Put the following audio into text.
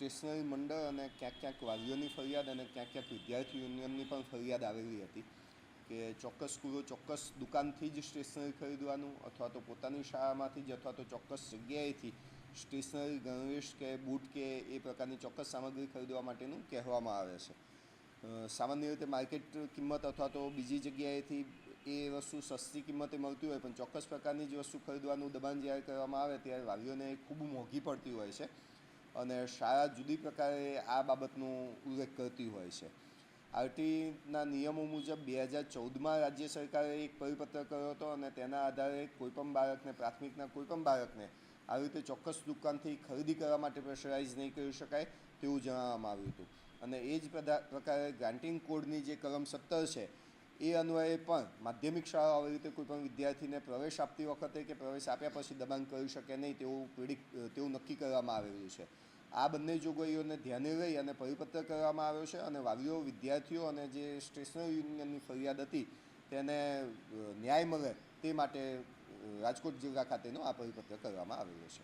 Stationary મંડળ અને ક્યાંક ક્યાંક વાલીઓની ફરિયાદ અને ક્યાંક ક્યાંક વિદ્યાર્થી યુનિયનની પણ ફરિયાદ આવેલી હતી કે ચોક્કસ સ્કૂલો ચોક્કસ દુકાનથી જ સ્ટેશનરી ખરીદવાનું અથવા તો પોતાની શાળામાંથી જ અથવા તો ચોક્કસ જગ્યાએથી સ્ટેશનરી, ગણવેશ કે બૂટ કે એ પ્રકારની ચોક્કસ સામગ્રી ખરીદવા માટેનું કહેવામાં આવે છે. સામાન્ય રીતે માર્કેટ કિંમત અથવા તો બીજી જગ્યાએથી એ વસ્તુ સસ્તી કિંમતે મળતી હોય પણ ચોક્કસ પ્રકારની જ વસ્તુ ખરીદવાનું દબાણ જ્યારે કરવામાં આવે ત્યારે વાલીઓને ખૂબ મોંઘી પડતી હોય છે. અને શાળા જુદી પ્રકારે આ બાબતનો ઉલ્લેખ કરતી હોય છે. આરટીના નિયમો મુજબ બે હજાર ચૌદમાં રાજ્ય સરકારે એક પરિપત્ર કર્યો હતો અને તેના આધારે કોઈપણ બાળકને, પ્રાથમિકના કોઈપણ બાળકને આવી રીતે ચોક્કસ દુકાનથી ખરીદી કરવા માટે પ્રેશરાઇઝ નહીં કરી શકાય તેવું જણાવવામાં આવ્યું હતું. અને એ જ પ્રકારે ગ્રાન્ટિંગ કોડની જે કલમ સત્તર છે એ અન્વયે પણ માધ્યમિક શાળાઓ આવી રીતે કોઈપણ વિદ્યાર્થીને પ્રવેશ આપતી વખતે કે પ્રવેશ આપ્યા પછી દબાણ કરી શકે નહીં તેવું પીડિત તેવું નક્કી કરવામાં આવેલું છે. આ બંને જોગવાઈઓને ધ્યાને લઈ અને પરિપત્ર કરવામાં આવ્યો છે અને વાલીઓ, વિદ્યાર્થીઓ અને જે સ્ટેશનરી યુનિયનની ફરિયાદ હતી તેને ન્યાય મળે તે માટે રાજકોટ જિલ્લા ખાતેનો આ પરિપત્ર કરવામાં આવેલો છે.